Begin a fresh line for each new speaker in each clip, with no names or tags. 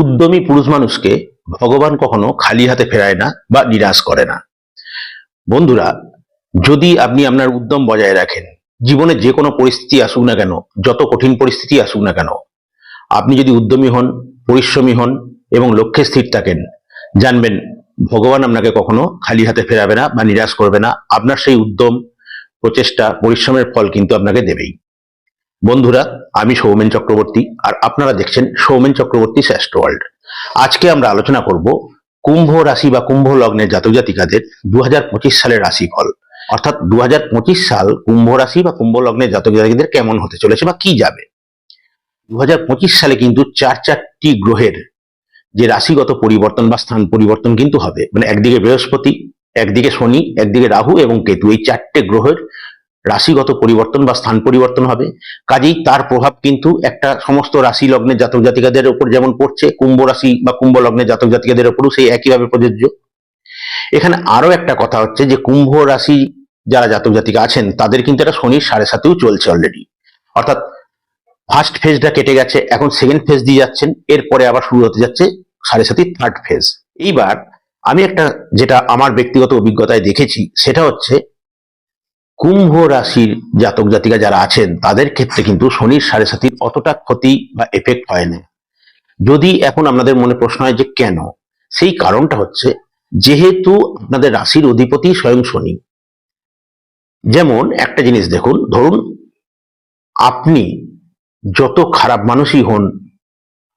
উদ্যমী পুরুষ মানুষকে ভগবান কখনো খালি হাতে ফেরায় না বা নিরাশ করে না। বন্ধুরা, যদি আপনি আপনার উদ্যম বজায় রাখেন, জীবনে যে কোনো পরিস্থিতি আসুক না কেন, যত কঠিন পরিস্থিতি আসুক না কেন, আপনি যদি উদ্যমী হন, পরিশ্রমী হন এবং লক্ষ্যে স্থির থাকেন, জানবেন ভগবান আপনাকে কখনো খালি হাতে ফেরাবে না বা নিরাশ করবে না। আপনার সেই উদ্যম, প্রচেষ্টা, পরিশ্রমের ফল কিন্তু আপনাকে দেবেই। বন্ধুরা, আমি সৌমেন চক্রবর্তী আর আপনারা দেখছেন সৌমেন চক্রবর্তী শ্রেষ্ঠ ওয়ার্ল্ড। আজকে আমরা আলোচনা করব কুম্ভ রাশি বা কুম্ভ লগ্নের জাতক জাতিকাদের দু সালের রাশিফল। অর্থাৎ দু সাল কুম্ভ রাশি বা কুম্ভ লগ্নের জাতক জাতিকাদের কেমন হতে চলেছে বা কি যাবে? দু হাজার পঁচিশ সালে কিন্তু চার চারটি গ্রহের যে রাশিগত পরিবর্তন বা স্থান পরিবর্তন কিন্তু হবে। মানে একদিকে বৃহস্পতি, একদিকে শনি, একদিকে রাহু এবং কেতু। এই চারটে গ্রহের রাশিগত পরিবর্তন বা স্থান পরিবর্তন হবে। কাজেই তার প্রভাব কিন্তু একটা সমস্ত রাশি লগ্নের জাতক জাতিকাদের উপর যেমন পড়ছে, কুম্ভ রাশি বা কুম্ভ লগ্নের জাতক জাতিকাদের উপরও সেই একইভাবে প্রযোজ্য। এখানে আরও একটা কথা হচ্ছে যে, কুম্ভ রাশি যারা জাতক জাতিকা আছেন, তাদের কিন্তু এটা শনির সাড়ে সাথেও চলছে অলরেডি অর্থাৎ ফার্স্ট ফেজটা কেটে গেছে, এখন সেকেন্ড ফেজ দিয়ে যাচ্ছেন, এরপরে আবার শুরু হতে যাচ্ছে সাড়ে সাথে থার্ড ফেজ এইবার আমি একটা যেটা আমার ব্যক্তিগত অভিজ্ঞতায় দেখেছি, সেটা হচ্ছে কুম্ভ রাশির জাতক জাতিকা যারা আছেন, তাদের ক্ষেত্রে কিন্তু শনির সাড়ে সাতির অতটা ক্ষতি বা এফেক্ট হয় না। যদি এখন আপনাদের মনে প্রশ্ন হয় যে কেন? সেই কারণটা হচ্ছে, যেহেতু আপনাদের রাশির অধিপতি স্বয়ং শনি। যেমন একটা জিনিস দেখুন, ধরুন আপনি যত খারাপ মানুষই হন,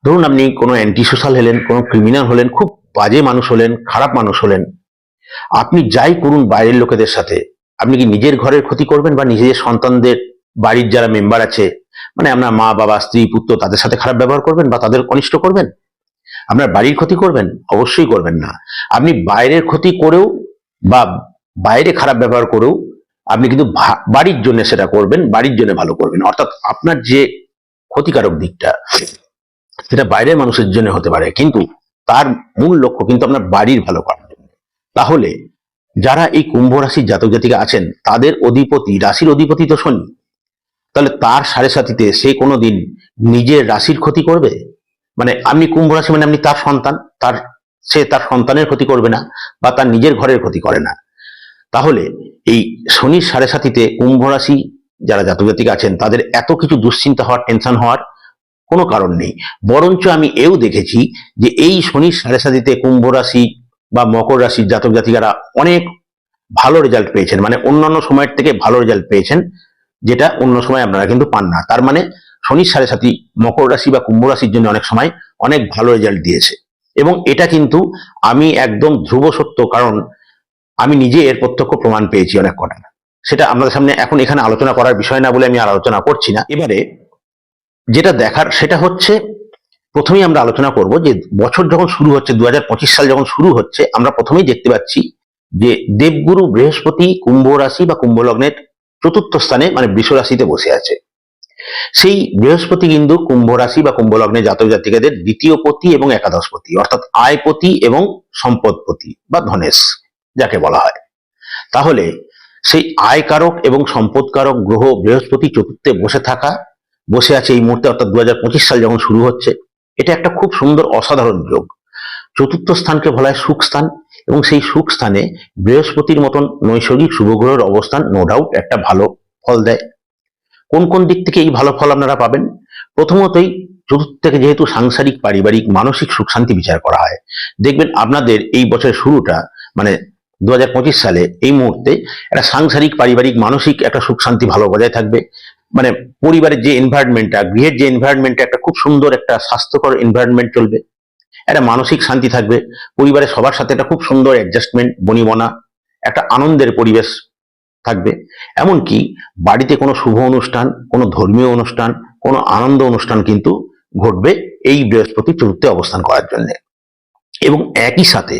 ধরুন আপনি কোনো অ্যান্টি সোশ্যাল হলেন, কোনো ক্রিমিনাল হলেন, খুব বাজে মানুষ হলেন, খারাপ মানুষ হলেন, আপনি যাই করুন বাইরের লোকেদের সাথে আপনি কি নিজের ঘরের ক্ষতি করবেন বা নিজের সন্তানদের বাড়ির যারা মেম্বার আছে মানে আপনার মা, বাবা, স্ত্রী, পুত্র তাদের সাথে খারাপ ব্যবহার করবেন বা তাদের অনিষ্ট করবেন? আপনার বাড়ির ক্ষতি করবেন? অবশ্যই করবেন না। আপনি বাইরের ক্ষতি করেও বা বাইরে খারাপ ব্যবহার করেও আপনি কিন্তু বাড়ির জন্য সেটা করবেন, বাড়ির জন্য ভালো করবেন। অর্থাৎ আপনার যে ক্ষতিকারক দিকটা, সেটা বাইরের মানুষের জন্য হতে পারে। কিন্তু তার মূল লক্ষ্য কিন্তু আপনার বাড়ির ভালো জন্য। তাহলে যারা এই কুম্ভ রাশির জাতক জাতিকা আছেন, তাদের অধিপতি, রাশির অধিপতি তো শনি। তাহলে তার সাড়ে সাথীতে সে কোনোদিন নিজের রাশির ক্ষতি করবে? মানে আপনি কুম্ভ রাশি মানে আপনি তার সন্তান, তার, সে তার সন্তানের ক্ষতি করবে না বা তার নিজের ঘরের ক্ষতি করে না। তাহলে এই শনির সাড়ে সাথীতে কুম্ভ রাশি যারা জাতক জাতিকা আছেন, তাদের এত কিছু দুশ্চিন্তা হওয়ার টেনশন হওয়ার কোনো কারণ নেই। বরঞ্চ আমি এও দেখেছি যে এই শনির সাড়ে সাথীতে কুম্ভ রাশি বা মকর রাশির জাতক জাতিকারা অনেক ভালো রেজাল্ট পেয়েছেন। মানে অন্যান্য সময়ের থেকে ভালো রেজাল্ট পেয়েছেন, যেটা অন্য সময় আপনারা কিন্তু পান না। তার মানে শনির সাড়ে সাথী মকর রাশি বা কুম্ভ রাশির জন্য অনেক সময় অনেক ভালো রেজাল্ট দিয়েছে। এবং এটা কিন্তু আমি একদম ধ্রুব সত্য, কারণ আমি নিজে এর প্রত্যক্ষ প্রমাণ পেয়েছি অনেক কটা। সেটা আপনাদের সামনে এখন এখানে আলোচনা করার বিষয় না বলে আমি আর আলোচনা করছি না। এবারে যেটা দেখার সেটা হচ্ছে প্রথমেই আমরা আলোচনা করব যে বছর যখন শুরু হচ্ছে দু হাজার পঁচিশ সাল যখন শুরু হচ্ছে, আমরা প্রথমেই দেখতে পাচ্ছি যে দেবগুরু বৃহস্পতি, কুম্ভ রাশি বা কুম্ভ লগ্নের চতুর্থ স্থানে মানে বৃষ রাশিতে বসে আছে। সেই বৃহস্পতি কিন্তু কুম্ভ রাশি বা কুম্ভ লগ্নের জাতক জাতিকাদের দ্বিতীয় পতি এবং একাদশ পতি, অর্থাৎ আয়পতি এবং সম্পদপতি বা ধনেশ, যাকে বলা হয়। তাহলে সেই আয়কারক এবং সম্পদকারক গ্রহ বৃহস্পতি চতুর্থে বসে থাকা, বসে আছে এই মুহূর্তে, অর্থাৎ দুহাজার পঁচিশ সাল যখন শুরু হচ্ছে এটা একটা খুব সুন্দর অসাধারণ যোগ। চতুর্থ স্থানকে বলা হয় সুখ স্থান এবং সেই সুখ স্থানে বৃহস্পতির মতন নৈসর্গিক শুভগ্রহের অবস্থান নো ডাউট একটা ভালো ফল দেয়। কোন কোন দিক থেকে এই ভালো ফল আপনারা পাবেন? প্রথমতই চতুর্থ থেকে যেহেতু সাংসারিক, পারিবারিক, মানসিক সুখ শান্তি বিচার করা হয়। দেখবেন আপনাদের এই বছরের শুরুটা মানে দুহাজার পঁচিশ সালে এই মুহূর্তে একটা সাংসারিক, পারিবারিক, মানসিক একটা সুখ শান্তি ভালো বজায় থাকবে। মানে পরিবারের যে এনভায়রনমেন্টটা গৃহের যে এনভায়রনমেন্টটা একটা খুব সুন্দর একটা স্বাস্থ্যকর এনভায়রনমেন্ট চলবে। একটা মানসিক শান্তি থাকবে। পরিবারের সবার সাথে একটা খুব সুন্দর অ্যাডজাস্টমেন্ট বনিবনা, একটা আনন্দের পরিবেশ থাকবে। এমনকি বাড়িতে কোনো শুভ অনুষ্ঠান, কোনো ধর্মীয় অনুষ্ঠান, কোনো আনন্দ অনুষ্ঠান কিন্তু ঘটবে এই বৃহস্পতি চতুর্থে অবস্থান করার জন্য। এবং একই সাথে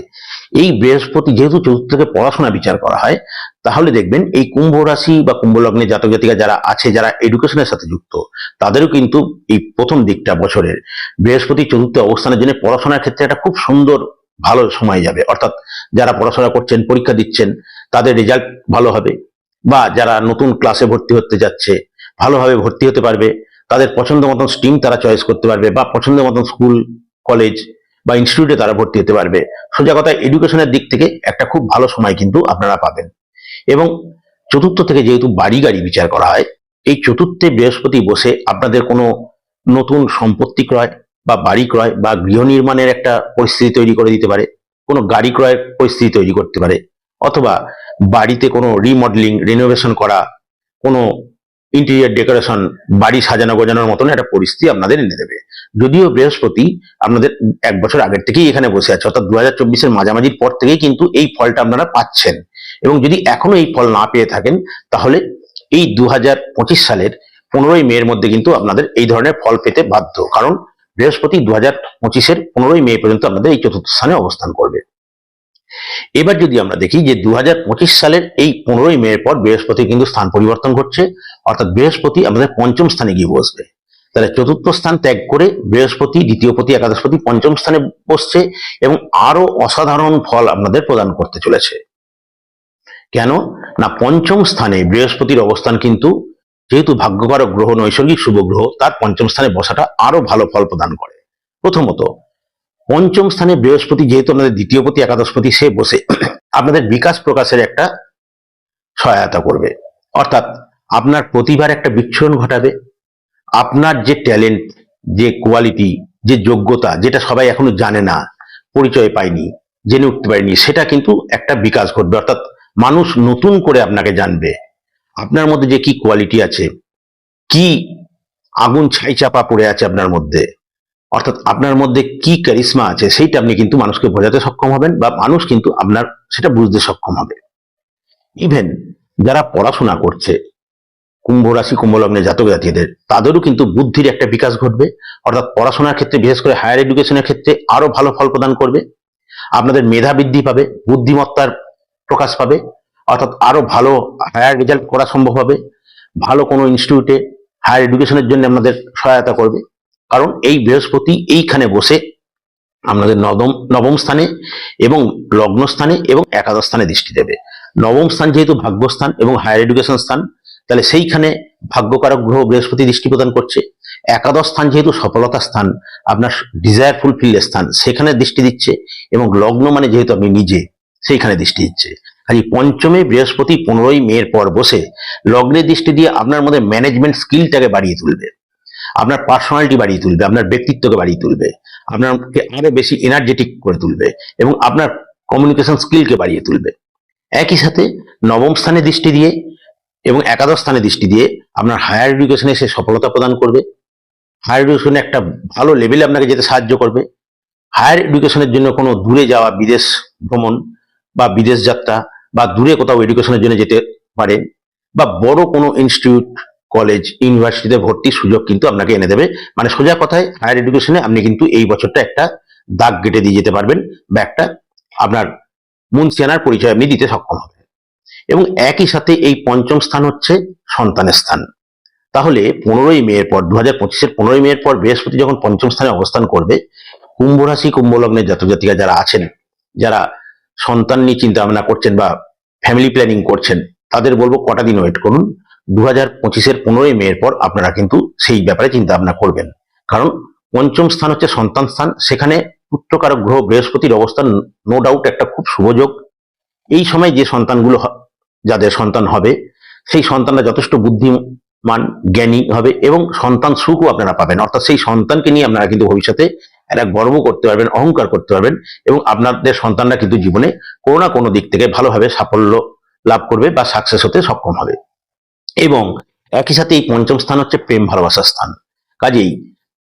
এই বৃহস্পতি যেহেতু চতুর্থ থেকে পড়াশোনা বিচার করা হয়, তাহলে দেখবেন এই কুম্ভ রাশি বা কুম্ভ লগ্নে জাতক জাতিকা যারা আছে, যারা এডুকেশনের সাথে যুক্ত, তাদেরও কিন্তু এই প্রথম দিকটা বছরের বৃহস্পতি চতুর্থ অবস্থানের জন্য পড়াশোনার ক্ষেত্রে একটা খুব সুন্দর, ভালো সময় যাবে। অর্থাৎ যারা পড়াশোনা করছেন, পরীক্ষা দিচ্ছেন, তাদের রেজাল্ট ভালো হবে বা যারা নতুন ক্লাসে ভর্তি হতে যাচ্ছে, ভালোভাবে ভর্তি হতে পারবে, তাদের পছন্দ মতন স্ট্রিম তারা চয়েস করতে পারবে বা পছন্দ মতন স্কুল কলেজ বা ইনস্টিটিউটে তারা ভর্তি হতে পারবে। সোজা কথা এডুকেশনের দিক থেকে একটা খুব ভালো সময় কিন্তু আপনারা পাবেন। এবং চতুর্থ থেকে যেহেতু বাড়ি গাড়ি বিচার করা হয়, এই চতুর্থে বৃহস্পতি বসে আপনাদের কোনো নতুন সম্পত্তি ক্রয় বা বাড়ি ক্রয় বা গৃহ নির্মাণের একটা পরিস্থিতি তৈরি করে দিতে পারে, কোনো গাড়ি ক্রয়ের পরিস্থিতি তৈরি করতে পারে, অথবা বাড়িতে কোনো রিমডেলিং রিনোভেশন করা, কোনো ইন্টেরিয়ার ডেকোরেশন বাড়ি সাজানো গোজানোর মতন একটা পরিস্থিতি আপনাদের এনে দেবে। যদিও বৃহস্পতি আপনাদের এক বছর আগের থেকেই এখানে বসে আছে, অর্থাৎ দু হাজার চব্বিশের মাঝামাঝির পর থেকেই কিন্তু এই ফলটা আপনারা পাচ্ছেন। এবং যদি এখনও এই ফল না পেয়ে থাকেন, তাহলে এই দু হাজার পঁচিশ সালের পনেরোই মের মধ্যে কিন্তু আপনাদের এই ধরনের ফল পেতে বাধ্য। কারণ বৃহস্পতি দু হাজার পঁচিশের পনেরোই মে পর্যন্ত আপনাদের এই চতুর্থ স্থানে অবস্থান করবে। এবার যদি আমরা দেখি যে দু হাজার পঁচিশ সালের এই পনেরোই মের পর বৃহস্পতি কিন্তু স্থান পরিবর্তন করছে অর্থাৎ বৃহস্পতি আমাদের পঞ্চম স্থানে গিয়ে বসবে। তাহলে চতুর্থ স্থান ত্যাগ করে বৃহস্পতি দ্বিতীয়পতি একাদশপতি পঞ্চম স্থানে বসছে এবং আরও অসাধারণ ফল আপনাদের প্রদান করতে চলেছে। কেন? না, পঞ্চম স্থানে বৃহস্পতির অবস্থান কিন্তু যেহেতু ভাগ্যকারক গ্রহ, নৈসর্গিক শুভ গ্রহ, তার পঞ্চম স্থানে বসাটা আরও ভালো ফল প্রদান করে। প্রথমত, পঞ্চম স্থানে বৃহস্পতি যেহেতু আপনাদের দ্বিতীয়পতি একাদশপতি সে বসে আপনাদের বিকাশ প্রকাশের একটা সহায়তা করবে। অর্থাৎ আপনার প্রতিভার একটা বিচ্ছুরণ ঘটাবে। আপনার যে ট্যালেন্ট যে কোয়ালিটি যে যোগ্যতা, যেটা সবাই এখনও জানে না, পরিচয় পায়নি, জেনে উঠতে পারেনি, সেটা কিন্তু একটা বিকাশ ঘটবে। অর্থাৎ মানুষ নতুন করে আপনাকে জানবে। আপনার মধ্যে যে কি কোয়ালিটি আছে, কি আগুন ছাই চাপা পড়ে আছে আপনার মধ্যে, অর্থাৎ আপনার মধ্যে কি ক্যারিসমা আছে, সেইটা আপনি কিন্তু মানুষকে বোঝাতে সক্ষম হবেন বা মানুষ কিন্তু আপনার, সেটা বুঝতে সক্ষম হবে। ইভেন যারা পড়াশোনা করছে কুম্ভ রাশি, কুম্ভ লগ্নে জাতক জাতিদের, তাদেরও কিন্তু বুদ্ধির একটা বিকাশ ঘটবে। অর্থাৎ পড়াশোনার ক্ষেত্রে, বিশেষ করে হায়ার এডুকেশনের ক্ষেত্রে আরও ভালো ফল প্রদান করবে। আপনাদের মেধা বৃদ্ধি পাবে, বুদ্ধিমত্তার প্রকাশ পাবে, অর্থাৎ আরও ভালো হায়ার রেজাল্ট করা সম্ভব হবে। ভালো কোনো ইনস্টিটিউটে হায়ার এডুকেশনের জন্য আপনাদের সহায়তা করবে। কারণ এই বৃহস্পতি এইখানে বসে আপনাদের নবম নবম স্থানে এবং লগ্ন স্থানে এবং একাদশ স্থানে দৃষ্টি দেবে। নবম স্থান যেহেতু ভাগ্যস্থান এবং হায়ার এডুকেশন স্থান তাহলে সেইখানে ভাগ্যকারক গ্রহ বৃহস্পতি দৃষ্টি প্রদান করছে। একাদশ স্থান যেহেতু সফলতা স্থান, আপনার ডিজায়ার ফুলফিল স্থান, সেখানে দৃষ্টি দিচ্ছে এবং লগ্ন মানে যেহেতু আপনি নিজে, সেইখানে দৃষ্টি দিচ্ছে। কাজে পঞ্চমে বৃহস্পতি পনেরোই মেয়ের পর বসে লগ্নের দৃষ্টি দিয়ে আপনার মধ্যে ম্যানেজমেন্ট স্কিলটাকে বাড়িয়ে তুলবে। আপনার পার্সোনালিটি বাড়িয়ে তুলবে, আপনার ব্যক্তিত্বকে বাড়িয়ে তুলবে, আপনাকে আরও বেশি এনার্জেটিক করে তুলবে এবং আপনার কমিউনিকেশন স্কিলকে বাড়িয়ে তুলবে। একই সাথে নবম স্থানে দৃষ্টি দিয়ে এবং একাদশ স্থানে দৃষ্টি দিয়ে আপনার হায়ার এডুকেশনে সে সফলতা প্রদান করবে। হায়ার এডুকেশনে একটা ভালো লেভেলে আপনাকে যেতে সাহায্য করবে। হায়ার এডুকেশনের জন্য কোনো দূরে যাওয়া, বিদেশ ভ্রমণ বা বিদেশ যাত্রা বা দূরে কোথাও এডুকেশনের জন্য যেতে পারে বা বড় কোনো ইনস্টিটিউট কলেজ ইউনিভার্সিটিতে ভর্তির সুযোগ কিন্তু আপনাকে এনে দেবে। মানে সোজা কথায় হায়ার এডুকেশনে আপনি কিন্তু এই বছরটা একটা দাগ কেটে দিয়ে যেতে পারবেন বা একটা আপনার মুন্সিয়ানার পরিচয় আপনি দিতে সক্ষম হবেন। এবং একই সাথে এই পঞ্চম স্থান হচ্ছে সন্তানের স্থান। তাহলে পনেরোই মেয়ের পর দু হাজার পঁচিশের পনেরোই মেয়ের পর বৃহস্পতি যখন পঞ্চম স্থানে অবস্থান করবে, কুম্ভ রাশি, কুম্ভ লগ্নের জাতক জাতিকা যারা আছেন, যারা সন্তান নিয়ে চিন্তা ভাবনা করছেন বা ফ্যামিলি প্ল্যানিং করছেন, তাদের বলব কটা দিন ওয়েট করুন। দু হাজার পঁচিশের পনেরোই মেয়ের পর আপনারা কিন্তু সেই ব্যাপারে চিন্তা ভাবনা করবেন। কারণ পঞ্চম স্থান হচ্ছে সন্তান স্থান, সেখানে পুত্রকারক গ্রহ বৃহস্পতির অবস্থান নো ডাউট একটা খুব শুভযোগ এই সময় যে সন্তানগুলো যাদের সন্তান হবে, সেই সন্তানরা যথেষ্ট বুদ্ধিমান, জ্ঞানী হবে এবং সন্তান সুখও আপনারা পাবেন। অর্থাৎ সেই সন্তানকে নিয়ে আপনারা কিন্তু ভবিষ্যতে একটা গর্ব করতে পারবেন, অহংকার করতে পারবেন এবং আপনাদের সন্তানরা কিন্তু জীবনে কোনো না কোনো দিক থেকে ভালোভাবে সাফল্য লাভ করবে বা সাকসেস হতে সক্ষম হবে। এবং একই সাথে এই পঞ্চম স্থান হচ্ছে প্রেম ভালোবাসার স্থান। কাজেই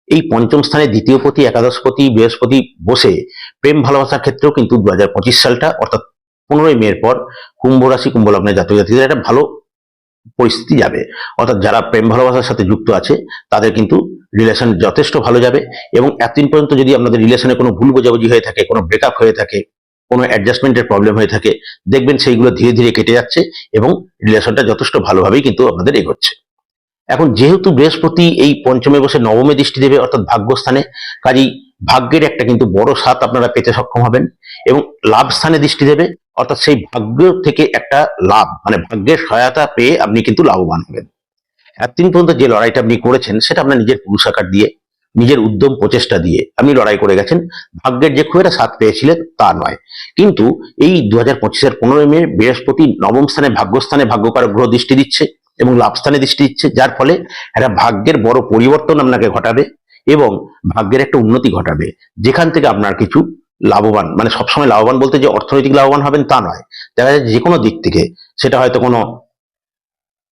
এই পঞ্চম স্থানে দ্বিতীয় পতি একাদশপতি বৃহস্পতি বসে প্রেম ভালোবাসার ক্ষেত্রেও কিন্তু দু হাজার পঁচিশ সালটা, অর্থাৎ পনেরোই মেয়ের পর কুম্ভ রাশি, কুম্ভ লগ্নের জাতক জাতিদের একটা ভালো পরিস্থিতি যাবে। অর্থাৎ যারা প্রেম ভালোবাসার সাথে যুক্ত আছে, তাদের কিন্তু রিলেশন যথেষ্ট ভালো যাবে এবং এতদিন পর্যন্ত যদি আপনাদের রিলেশনে কোনো ভুল বোঝাবুঝি হয়ে থাকে, কোনো ব্রেকআপ হয়ে থাকে, কোনো অ্যাডজাস্টমেন্টের প্রবলেম হয়ে থাকে, দেখবেন সেইগুলো ধীরে ধীরে কেটে যাচ্ছে এবং রিলেশনটা যথেষ্ট ভালোভাবেই কিন্তু আপনাদের এগোচ্ছে। এখন যেহেতু বৃহস্পতি এই পঞ্চমে বসে নবমে দৃষ্টি দেবে, অর্থাৎ ভাগ্যস্থানে, কাজেই ভাগ্যের একটা কিন্তু বড় সাথ আপনারা পেতে সক্ষম হবেন এবং লাভ স্থানে দৃষ্টি দেবে, অর্থাৎ সেই ভাগ্য থেকে একটা লাভ মানে ভাগ্যের সহায়তা পেয়ে আপনি কিন্তু লাভবান হবেন। এতদিন পর্যন্ত যে লড়াইটা আপনি করেছেন, সেটা আপনার নিজের পুরুষাকার দিয়ে, নিজের উদ্যম প্রচেষ্টা দিয়ে আপনি লড়াই করে গেছেন। ভাগ্যের যে খুব একটা সাথ পেয়েছিলেন, তা নয়। কিন্তু এই দু হাজার পঁচিশের পনেরোই মে বৃহস্পতি নবম স্থানে ভাগ্যস্থানে ভাগ্যকারক গ্রহ দৃষ্টি দিচ্ছে এবং লাভস্থানে দৃষ্টি দিচ্ছে, যার ফলে একটা ভাগ্যের বড় পরিবর্তন আপনাকে ঘটাবে। এবং ভাগ্যের একটা উন্নতি ঘটাবে। যেখান থেকে আপনার কিছু লাভবান মানে সবসময় লাভবান বলতে যে অর্থনৈতিক লাভবান হবেন তা নয়। দেখা যায় যে কোনো দিক থেকে সেটা হয়তো কোনো,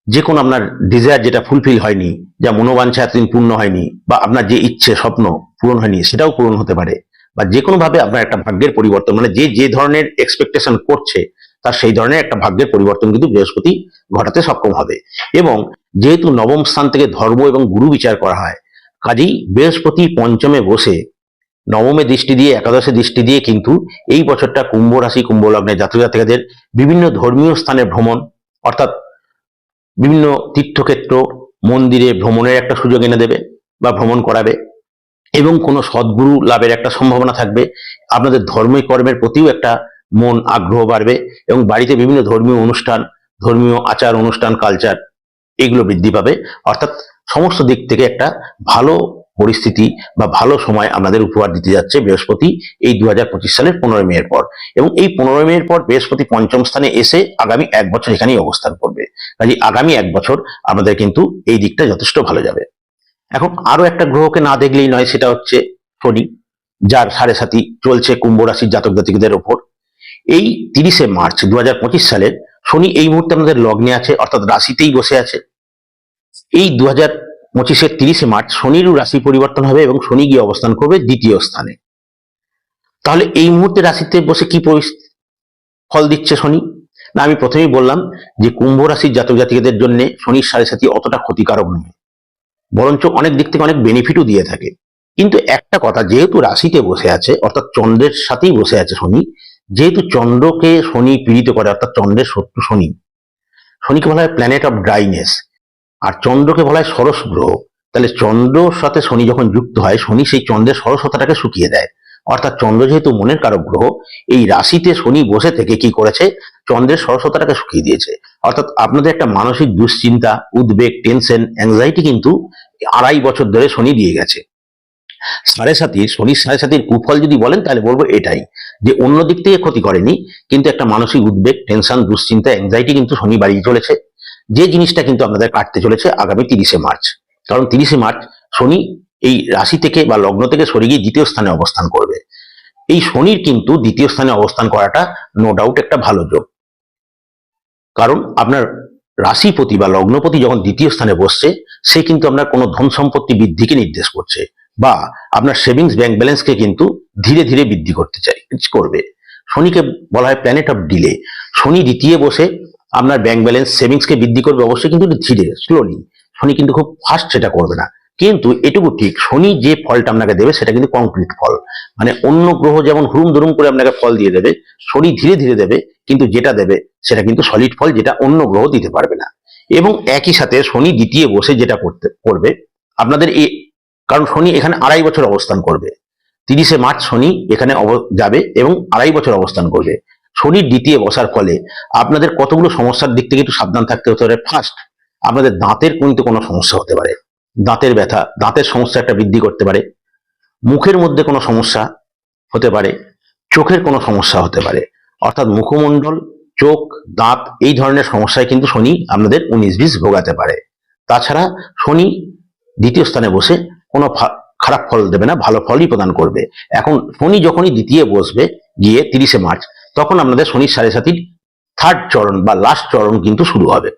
যে কোনো আপনার ডিজায়ার যেটা ফুলফিল হয়নি, যা মনোবাঞ্ছা এতদিন পূর্ণ হয়নি, বা আপনার যে ইচ্ছে, স্বপ্ন পূরণ হয়নি, সেটাও পূরণ হতে পারে। বা যে কোনো ভাবে আপনার একটা ভাগ্যের পরিবর্তন মানে যে যে ধরনের এক্সপেকটেশন করছে, তার সেই ধরনের একটা ভাগ্যের পরিবর্তন কিন্তু বৃহস্পতি ঘটাতে সক্ষম হবে। এবং যেহেতু নবম স্থান থেকে ধর্ম এবং গুরু বিচার করা হয় কাজেই বৃহস্পতি পঞ্চমে বসে নবমে দৃষ্টি দিয়ে, একাদশে দৃষ্টি দিয়ে কিন্তু এই বছরটা কুম্ভ রাশি, কুম্ভ লগ্নের বিভিন্ন ধর্মীয় স্থানে ভ্রমণ, অর্থাৎ বিভিন্ন তীর্থক্ষেত্র, মন্দিরে ভ্রমণের একটা সুযোগ এনে দেবে বা ভ্রমণ করাবে এবং কোনো সদ্গুরু লাভের একটা সম্ভাবনা থাকবে। আপনাদের ধর্মীয় কর্মের প্রতিও একটা মন আগ্রহ বাড়বে এবং বাড়িতে বিভিন্ন ধর্মীয় অনুষ্ঠান, ধর্মীয় আচার, অনুষ্ঠান কালচার এগুলো বৃদ্ধি পাবে। অর্থাৎ সমস্ত দিক থেকে একটা ভালো পরিস্থিতি বা ভালো সময় আমাদের উপহার দিতে যাচ্ছে বৃহস্পতি এই দু হাজার পঁচিশ সালের পনেরোই মেয়ের পর। এবং এই পনেরোই মেয়ের পর বৃহস্পতি পঞ্চম স্থানে এসে আগামী এক বছর এখানেই অবস্থান করবে। কাজে আগামী এক বছর আমাদের কিন্তু এই দিকটা যথেষ্ট ভালো যাবে। এখন আরও একটা গ্রহকে না দেখলেই নয়, সেটা হচ্ছে শনি, যার সাড়ে সাথী চলছে কুম্ভ রাশির জাতক জাতিকদের ওপর। এই তিরিশে মার্চ দু হাজার পঁচিশ সালের শনি এই মুহূর্তে আমাদের লগ্নে আছে, অর্থাৎ রাশিতেই বসে আছে। এই দু হাজার পঁচিশের তিরিশে মার্চ শনির রাশি পরিবর্তন হবে এবং শনি গিয়ে অবস্থান করবে দ্বিতীয় স্থানে। তাহলে এই মুহূর্তে রাশিতে বসে কি ফল দিচ্ছে শনি? না, আমি প্রথমেই বললাম যে কুম্ভ রাশির জাতক জাতিকাদের জন্য শনির সাড়ে সাথী অতটা ক্ষতিকারক নয়। বরঞ্চ অনেক দিক থেকে অনেক বেনিফিটও দিয়ে থাকে। কিন্তু একটা কথা, যেহেতু রাশিতে বসে আছে, অর্থাৎ চন্দ্রের সাথেই বসে আছে শনি, যেহেতু চন্দ্রকে শনি পীড়িত করে, অর্থাৎ চন্দ্রের শত্রু শনি, শনিকে বলা হয় প্ল্যানেট অফ ড্রাইনেস আর চন্দ্রকে বলা হয় সরস গ্রহ। তাহলে চন্দ্রর সাথে শনি যখন যুক্ত হয়, শনি সেই চন্দ্রের সরসতাটাকে শুকিয়ে দেয়। অর্থাৎ চন্দ্র যেহেতু মনের কারক গ্রহ, এই রাশিতে শনি বসে থেকে কি করেছে? চন্দ্রের সরসতাটাকে শুকিয়ে দিয়েছে। অর্থাৎ আপনাদের একটা মানসিক দুশ্চিন্তা, উদ্বেগ টেনশন অ্যাংজাইটি কিন্তু আড়াই বছর ধরে শনি দিয়ে গেছে। সাড়ে সাতির, শনির সাড়ে সাতির কুফল যদি বলেন, তাহলে বলব এটাই, যে অন্য দিক থেকে ক্ষতি করেনি, কিন্তু একটা মানসিক উদ্বেগ টেনশন দুশ্চিন্তা অ্যাংজাইটি কিন্তু শনি বাড়িয়ে চলেছে। যে জিনিসটা কিন্তু আপনাদের কাটতে চলেছে আগামী তিরিশে মার্চ। কারণ তিরিশে মার্চ শনি এই রাশি থেকে বা লগ্ন থেকে সরে গিয়ে দ্বিতীয় স্থানে অবস্থান করবে। এই শনির কিন্তু দ্বিতীয় স্থানে অবস্থান করাটা নো ডাউট একটা ভালো যোগ। কারণ আপনার রাশিপতি বা লগ্নপতি যখন দ্বিতীয় স্থানে বসছে, সে কিন্তু আপনার কোনো ধন সম্পত্তি বৃদ্ধিকে নির্দেশ করছে বা আপনার সেভিংস ব্যাংক ব্যালেন্সকে কিন্তু ধীরে ধীরে বৃদ্ধি করতে চাই, করবে। শনিকে বলা হয় প্ল্যানেট অফ ডিলে শনি দ্বিতীয় বসে আপনার ব্যাংক ব্যালেন্স সেভিংসকে বৃদ্ধি করবে অবশ্যই, কিন্তু ধীরে স্লোলি শনি কিন্তু খুব ফাস্ট সেটা করবে না। কিন্তু এটুকু ঠিক, শনি যে ফলটা আপনাকে দেবে, সেটা কিন্তু কংক্রিট ফল। মানে অন্য গ্রহ যেমন হুড়ুম দুরুম করে আপনাকে ফল দিয়ে দেবে, শনি ধীরে ধীরে দেবে, কিন্তু যেটা দেবে, সেটা কিন্তু সলিড ফল, যেটা অন্য গ্রহ দিতে পারবে না। এবং একই সাথে শনি দ্বিতীয় বসে যেটা করতে, করবে, আপনাদের এই কারণ শনি এখানে আড়াই বছর অবস্থান করবে। তিরিশে মার্চ শনি এখানে যাবে এবং আড়াই বছর অবস্থান করবে। শনির দ্বিতীয় বসার ফলে আপনাদের কতগুলো সমস্যার দিক থেকে একটু সাবধান থাকতে হতে পারে? ফার্স্ট আপনাদের দাঁতের কিন্তু কোনো সমস্যা হতে পারে। দাঁতের ব্যথা, দাঁতের সমস্যা একটা বৃদ্ধি করতে পারে। মুখের মধ্যে কোনো সমস্যা হতে পারে। চোখের কোনো সমস্যা হতে পারে। অর্থাৎ মুখমণ্ডল, চোখ, দাঁত এই ধরনের সমস্যায় কিন্তু শনি আপনাদের উনিশ বিশ ভোগাতে পারে। তাছাড়া শনি দ্বিতীয় স্থানে বসে কোনো খারাপ ফল দেবে না, ভালো ফলই প্রদান করবে। এখন শনি যখনই দ্বিতীয় বসবে, গিয়ে তিরিশে মার্চ তখন আপনাদের শনির সাড়ে সাতির থার্ড চরণ বা লাস্ট চরণ কিন্তু শুরু হবে।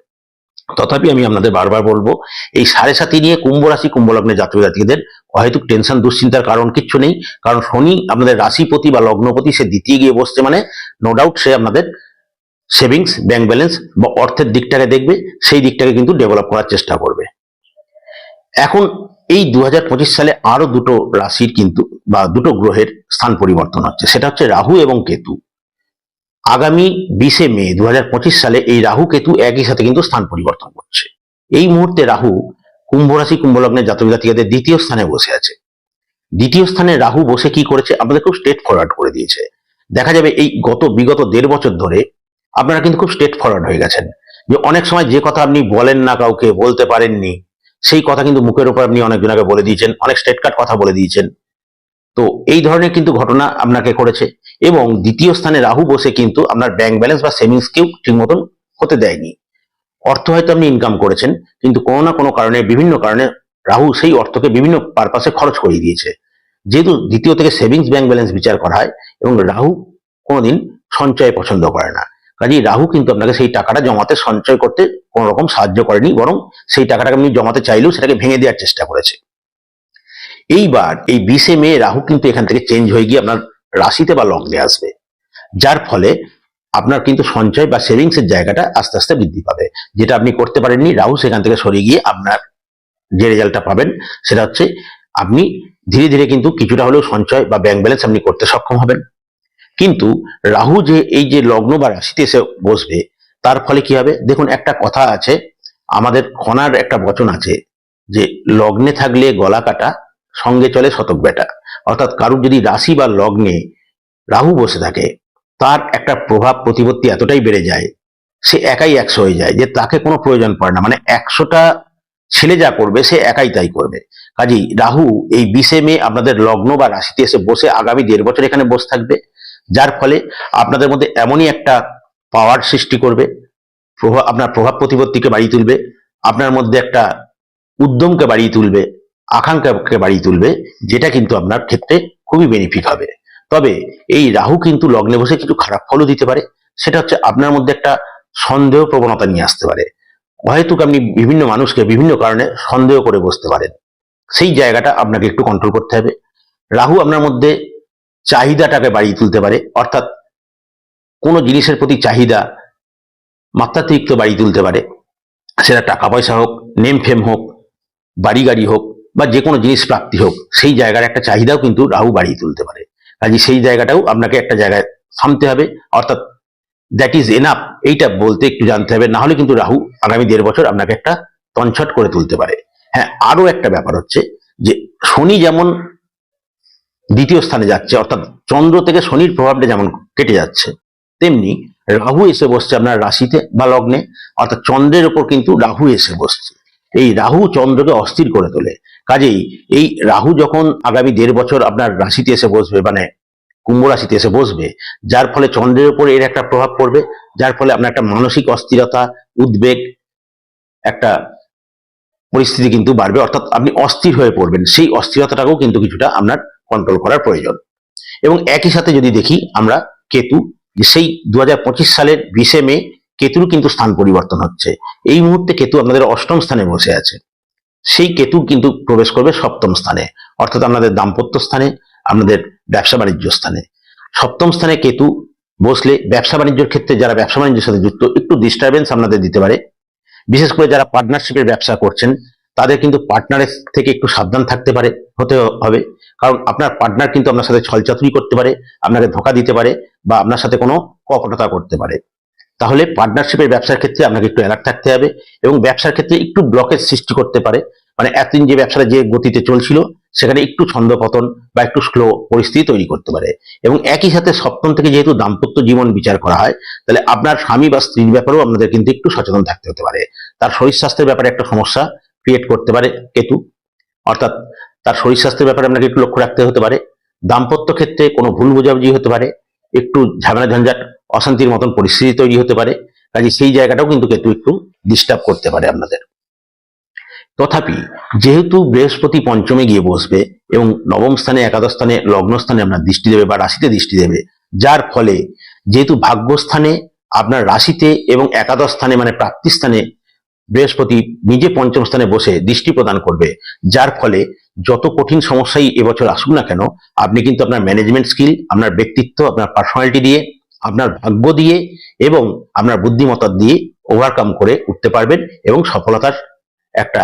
তথাপি আমি আপনাদের বারবার বলব, এই সাড়ে সাতি নিয়ে কুম্ভ রাশি, কুম্ভ লগ্নের জাতক জাতিদের অহেতুক টেনশন দুশ্চিন্তার কারণ কিচ্ছু নেই। কারণ শনি আপনাদের রাশিপতি বা লগ্নপতি, সে দ্বিতীয় গিয়ে বসছে মানে নো ডাউট সে আপনাদের সেভিংস ব্যাংক ব্যালেন্স বা অর্থের দিকটাকে দেখবে, সেই দিকটাকে কিন্তু ডেভেলপ করার চেষ্টা করবে। এখন এই দু হাজার পঁচিশ সালে আরও দুটো রাশির কিন্তু বা দুটো গ্রহের স্থান পরিবর্তন হচ্ছে। সেটা হচ্ছে রাহু এবং কেতু। আগামী বিশে মে দু সালে এই রাহু কেতু একই সাথে কিন্তু স্থান পরিবর্তন করছে। এই মুহূর্তে রাহু কুম্ভ রাশি, কুম্ভ লগ্নের জাতক জাতিকাদের দ্বিতীয় স্থানে বসে আছে। দ্বিতীয় স্থানে রাহু বসে কি করেছে আপনাদের খুব স্টেট ফরওয়ার্ড করে দিয়েছে। দেখা যাবে এই গত বিগত দেড় বছর ধরে আপনারা কিন্তু খুব স্টেট ফরওয়ার্ড হয়ে গেছেন। যে অনেক সময় যে কথা আপনি বলেন না কাউকে, বলতে পারেননি, সেই কথা কিন্তু মুখের উপর আপনি অনেকজনকে বলে দিয়েছেন, অনেক স্টেট কাট কথা বলে দিয়েছেন। তো এই ধরনের কিন্তু ঘটনা আপনাকে করেছে। এবং দ্বিতীয় স্থানে রাহু বসে কিন্তু আপনার ব্যাংক ব্যালেন্স বা সেভিংসকেও ঠিক মতন হতে দেয়নি। অর্থ হয়তো আপনি ইনকাম করেছেন, কিন্তু কোনো না কোনো কারণে, বিভিন্ন কারণে রাহু সেই অর্থকে বিভিন্ন পারপাসে খরচ করিয়ে দিয়েছে। যেহেতু দ্বিতীয় থেকে সেভিংস ব্যাংক ব্যালেন্স বিচার করা হয় এবং রাহু কোনোদিন সঞ্চয় পছন্দ করে না। কাজেই রাহু কিন্তু আপনাকে সেই টাকাটা জমাতে সঞ্চয় করতে কোনো রকম সাহায্য করেনি, বরং সেই টাকাটাকে আপনি জমাতে চাইলেও সেটাকে ভেঙে দেওয়ার চেষ্টা করেছে। এইবার এই বিশে মে রাহু কিন্তু এখান থেকে চেঞ্জ হয়ে গিয়ে আপনার রাশিতে বা লগ্নে আসবে। যার ফলে আপনার কিন্তু সঞ্চয় বা সেভিংস এর জায়গাটা আস্তে আস্তে বৃদ্ধি পাবে। যেটা আপনি করতে পারেননি, রাহু সেখান থেকে সরে গিয়ে আপনার যে রেজাল্টটা পাবেন, সেটা হচ্ছে আপনি ধীরে ধীরে কিন্তু কিছুটা হলেও সঞ্চয় বা ব্যাংক ব্যালেন্স আপনি করতে সক্ষম হবেন। কিন্তু রাহু যে এই যে লগ্ন বা রাশিতে এসে বসবে, তার ফলে কি হবে? দেখুন, একটা কথা আছে, আমাদের খনার একটা বচন আছে যে, লগ্নে থাকলে গলা কাটা সঙ্গে চলে শতক বেটা অর্থাৎ কারুর যদি রাশি বা লগ্নে রাহু বসে থাকে, তার একটা প্রভাব প্রতিপত্তি এতটাই বেড়ে যায়, সে একাই একশো হয়ে যায়, যে তাকে কোনো প্রয়োজন পড়ে না। মানে একশোটা ছেলে যা করবে, সে একাই তাই করবে। কাজেই রাহু এই বিশে মে আপনাদের লগ্ন বা রাশিতে এসে বসে আগামী দেড় বছর এখানে বসে থাকবে। যার ফলে আপনাদের মধ্যে এমনই একটা পাওয়ার সৃষ্টি করবে, প্রভাব, আপনার প্রভাব প্রতিপত্তিকে বাড়িয়ে তুলবে, আপনার মধ্যে একটা উদ্যমকে বাড়িয়ে তুলবে আকাঙ্ক্ষাকে বাড়িয়ে তুলবে, যেটা কিন্তু আপনার ক্ষেত্রে খুবই বেনিফিট হবে। তবে এই রাহু কিন্তু লগ্নে বসে কিছু খারাপ ফলও দিতে পারে। সেটা হচ্ছে আপনার মধ্যে একটা সন্দেহ প্রবণতা নিয়ে আসতে পারে। হয়তো আপনি বিভিন্ন মানুষকে বিভিন্ন কারণে সন্দেহ করে বসতে পারেন। সেই জায়গাটা আপনাকে একটু কন্ট্রোল করতে হবে। রাহু আপনার মধ্যে চাহিদাটাকে বাড়িয়ে তুলতে পারে, অর্থাৎ কোনো জিনিসের প্রতি চাহিদা মাত্রাতিরিক্ত বাড়িয়ে তুলতে পারে। সেটা টাকা পয়সা হোক নেম ফেম হোক বাড়ি গাড়ি হোক বা যে কোনো জিনিস প্রাপ্তি হোক, সেই জায়গার একটা চাহিদাও কিন্তু রাহু বাড়িয়ে তুলতে পারে। কাজে সেই জায়গাটাও আপনাকে একটা জায়গায় থামতে হবে। অর্থাৎ দ্যাট ইজ এনাফ এইটা বলতে একটু জানতে হবে। না হলে কিন্তু রাহু আগামী দেড় বছর আপনাকে একটা তনছট করে তুলতে পারে। হ্যাঁ আরও একটা ব্যাপার হচ্ছে যে, শনি যেমন দ্বিতীয় স্থানে যাচ্ছে, অর্থাৎ চন্দ্র থেকে শনির প্রভাবটা যেমন কেটে যাচ্ছে, তেমনি রাহু এসে বসছে আপনার রাশিতে বা লগ্নে। অর্থাৎ চন্দ্রের ওপর কিন্তু রাহু এসে বসছে। এই রাহু চন্দ্রকে অস্থির করে তোলে। কাজেই এই রাহু যখন আগামী দেড় বছর আপনার রাশিতে এসে বসবে মানে কুম্ভ রাশিতে এসে বসবে, যার ফলে চন্দ্রের উপর এর একটা প্রভাব পড়বে, যার ফলে আপনার একটা মানসিক অস্থিরতা, উদ্বেগ, একটা পরিস্থিতি কিন্তু বাড়বে, অর্থাৎ আপনি অস্থির হয়ে পড়বেন। সেই অস্থিরতাটাকেও কিন্তু কিছুটা আপনার কন্ট্রোল করার প্রয়োজন। এবং একই সাথে যদি দেখি আমরা কেতু সেই দু হাজার পঁচিশ সালের বিশে মে কেতুর কিন্তু স্থান পরিবর্তন হচ্ছে। এই মুহূর্তে কেতু আপনাদের অষ্টম স্থানে বসে আছে। সেই কেতু কিন্তু প্রবেশ করবে সপ্তম স্থানে, অর্থাৎ আপনাদের দাম্পত্য স্থানে, আপনাদের ব্যবসা বাণিজ্য স্থানে। সপ্তম স্থানে কেতু বসলে ব্যবসা বাণিজ্যের ক্ষেত্রে যারা ব্যবসা বাণিজ্যের সাথে যুক্ত, একটু ডিস্টারবেন্স আপনাদের দিতে পারে। বিশেষ করে যারা পার্টনারশিপের ব্যবসা করছেন, তাদের কিন্তু পার্টনারের থেকে একটু সাবধান থাকতে পারে, হতে হবে। কারণ আপনার পার্টনার কিন্তু আপনার সাথে ছলচাতুরি করতে পারে, আপনাকে ধোকা দিতে পারে বা আপনার সাথে কোনো কপটতা করতে পারে। তাহলে পার্টনারশিপের ব্যবসার ক্ষেত্রে আপনাকে একটু অ্যালার্ট থাকতে হবে এবং ব্যবসার ক্ষেত্রে একটু ব্লকেজ সৃষ্টি করতে পারে। মানে এতদিন যে ব্যবসাটা যে গতিতে চলছিল, সেখানে একটু ছন্দপতন বা একটু স্লো পরিস্থিতি তৈরি করতে পারে। এবং একই সাথে সপ্তম থেকে যেহেতু দাম্পত্য জীবন বিচার করা হয়, তাহলে আপনার স্বামী বা স্ত্রীর ব্যাপারেও আপনাদের কিন্তু একটু সচেতন থাকতে হতে পারে। তার শরীর স্বাস্থ্যের ব্যাপারে একটা সমস্যা ক্রিয়েট করতে পারে কেতু। অর্থাৎ তার শরীর স্বাস্থ্যের ব্যাপারে আপনাকে একটু লক্ষ্য রাখতে হতে পারে। দাম্পত্য ক্ষেত্রে কোনো ভুল বোঝাবুঝি হতে পারে। একটু ঝামেলা ঝঞ্ঝাট অশান্তির মতন পরিস্থিতি তৈরি হতে পারে। কাজে সেই জায়গাটাও কিন্তু কেতু একটু ডিস্টার্ব করতে পারে আপনাদের। তথাপি যেহেতু বৃহস্পতি পঞ্চমে গিয়ে বসবে এবং নবম স্থানে, একাদশ স্থানে, লগ্ন স্থানে আপনার দৃষ্টি দেবে বা রাশিতে দৃষ্টি দেবে, যার ফলে যেহেতু ভাগ্যস্থানে আপনার রাশিতে এবং একাদশ স্থানে মানে প্রাপ্তি স্থানে বৃহস্পতি নিজে পঞ্চম স্থানে বসে দৃষ্টি প্রদান করবে, যার ফলে যত কঠিন সমস্যাই এবছর আসুক না কেন, আপনি কিন্তু আপনার ম্যানেজমেন্ট স্কিল আপনার ব্যক্তিত্ব, আপনার পার্সোনালিটি দিয়ে আপনার ভাগ্য দিয়ে এবং আপনার বুদ্ধিমত্তা দিয়ে ওভারকাম করে উঠতে পারবেন এবং সফলতার একটা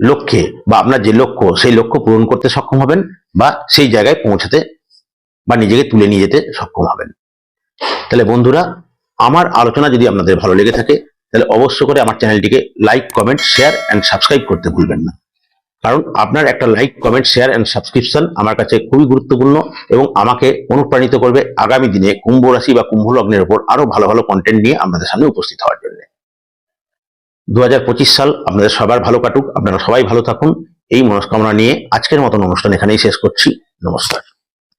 লক্ষ্যে বা আপনার যে লক্ষ্য, সেই লক্ষ্য পূরণ করতে সক্ষম হবেন বা সেই জায়গায় পৌঁছাতে বা নিজেকে তুলে নিয়ে যেতে সক্ষম হবেন। তাহলে বন্ধুরা, আমার আলোচনা যদি আপনাদের ভালো লেগে থাকে, তাহলে অবশ্য করে আমার চ্যানেলটিকে like comment share and subscribe করতে ভুলবেন না। কারণ আপনার একটা like comment share and subscription আমার কাছে খুবই গুরুত্বপূর্ণ এবং আমাকে অনুপ্রাণিত করবে আগামী দিনে কুম্ভ রাশি বা কুম্ভ লগ্নের উপর আরও ভালো ভালো কন্টেন্ট নিয়ে আপনাদের সামনে উপস্থিত হওয়ার জন্য। দু হাজার পঁচিশ সাল আপনাদের সবার ভালো কাটুক, আপনারা সবাই ভালো থাকুন। এই মনস্কামনা নিয়ে আজকের মতন অনুষ্ঠান এখানেই শেষ করছি। নমস্কার।